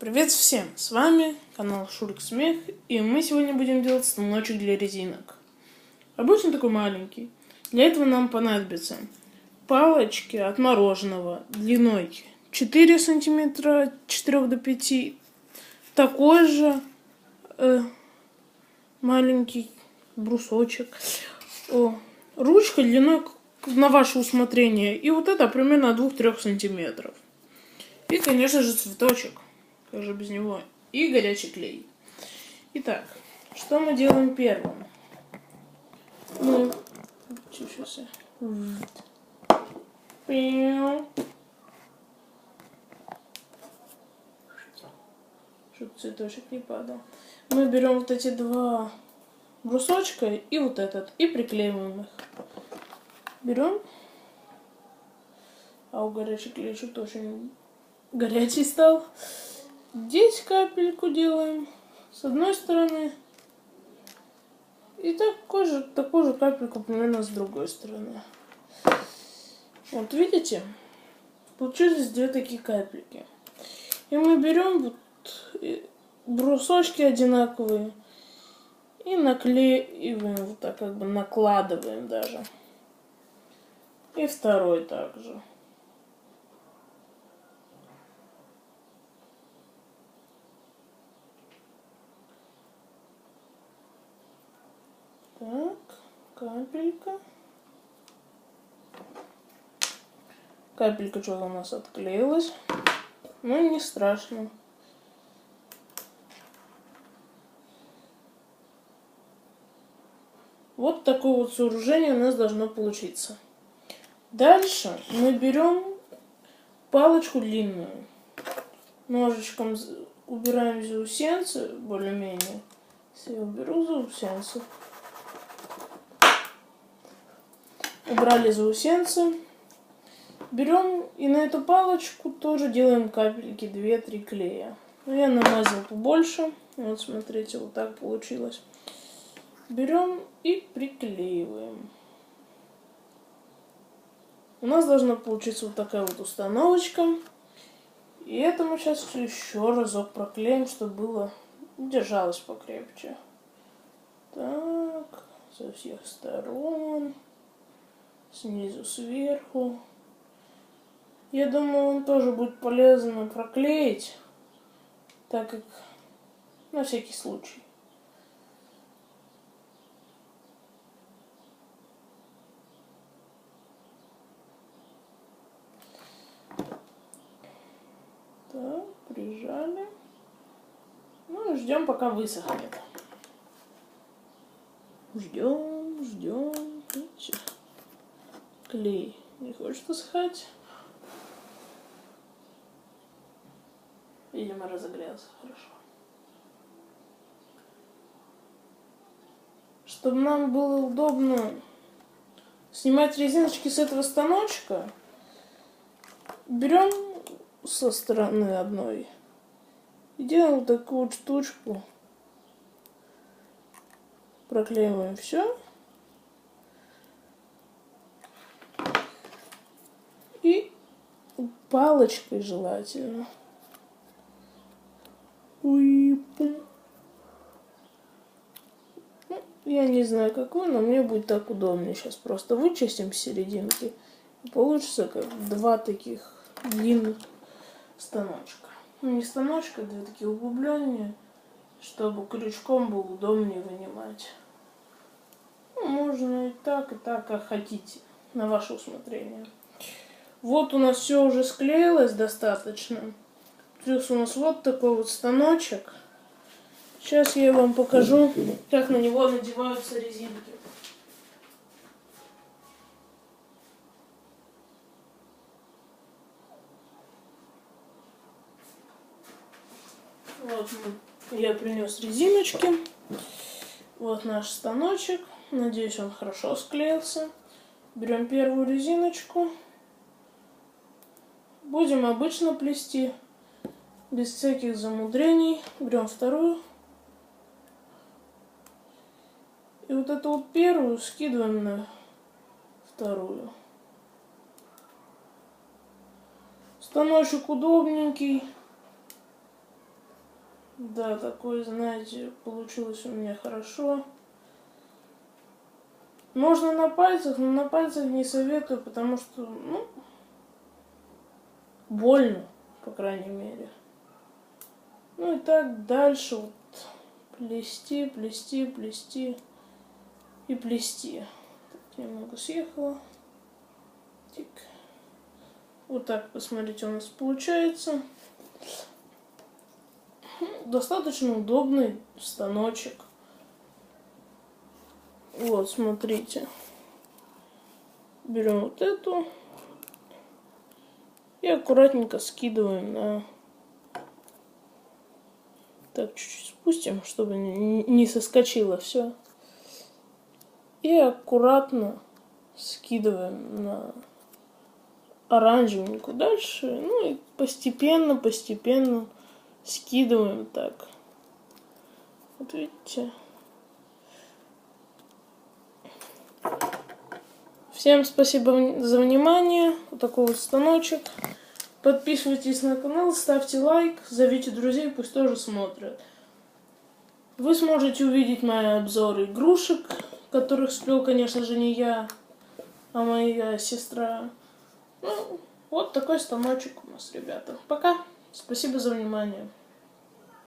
Привет всем! С вами канал Шурик Смех, и мы сегодня будем делать станочек для резинок. Обычно такой маленький. Для этого нам понадобятся палочки от мороженого длиной 4 сантиметра, 4 до 5, такой же э, маленький брусочек, о, ручка длиной на ваше усмотрение, и вот это примерно 2-3 сантиметров. И, конечно же, цветочек. Как же без него? И горячий клей. Итак, что мы делаем первым? Мы... Сейчас я... Чтобы цветочек не падал. Мы берем вот эти два брусочка и вот этот. И приклеиваем их. Берем. А у горячий клей что-то очень горячий стал. Здесь капельку делаем с одной стороны. И такой же, такую же капельку примерно с другой стороны. Вот видите? Получились две такие капельки. И мы берем вот брусочки одинаковые и наклеиваем вот так как бы накладываем даже. И второй также. Так, капелька. Капелька что-то у нас отклеилась. Ну, не страшно. Вот такое вот сооружение у нас должно получиться. Дальше мы берем палочку длинную. Ножичком убираем заусенцы, более-менее. Я уберу заусенцы. Убрали заусенцы. Берем и на эту палочку тоже делаем капельки 2-3 клея. Ну, я намазал побольше. Вот смотрите, вот так получилось. Берем и приклеиваем. У нас должна получиться вот такая вот установочка. И это мы сейчас еще разок проклеим, чтобы было держалось покрепче. Так, со всех сторон снизу сверху. Я думаю, он тоже будет полезно проклеить, так как на всякий случай. Так, прижали. Ну, ждем, пока высохнет. Ждем, ждем. Видите? Клей не хочет высыхать. Видимо, разогрелся хорошо. Чтобы нам было удобно снимать резиночки с этого станочка, берем со стороны одной и делаем такую штучку. Проклеиваем все. Палочкой желательно. Уи Ну, я не знаю, какой, но мне будет так удобнее. Сейчас просто вычистим серединки. И получится как два таких длинных станочка. Ну, не станочка, две такие углубления, чтобы крючком было удобнее вынимать. Ну, можно и так, и так, как хотите, на ваше усмотрение. Вот у нас все уже склеилось достаточно. Плюс у нас вот такой вот станочек. Сейчас я вам покажу, как на него надеваются резинки. Вот я принес резиночки. Вот наш станочек. Надеюсь, он хорошо склеился. Берем первую резиночку. Будем обычно плести, без всяких замудрений. Берем вторую. И вот эту вот первую скидываем на вторую. Станочек удобненький. Да, такой, знаете, получилось у меня хорошо. Можно на пальцах, но на пальцах не советую, потому что, ну, больно, по крайней мере. Ну и так дальше вот плести, плести, плести и плести. Так, немного съехала. Тик. Вот так, посмотрите, у нас получается. Достаточно удобный станочек. Вот, смотрите. Берем вот эту и аккуратненько скидываем на... Так, чуть-чуть спустим, чтобы не соскочило все. И аккуратно скидываем на оранжевенькую дальше. Ну и постепенно, постепенно скидываем так. Вот видите. Всем спасибо за внимание. Вот такой вот станочек. Подписывайтесь на канал, ставьте лайк, зовите друзей, пусть тоже смотрят. Вы сможете увидеть мои обзоры игрушек, которых сплел, конечно же, не я, а моя сестра. Ну, вот такой станочек у нас, ребята. Пока. Спасибо за внимание.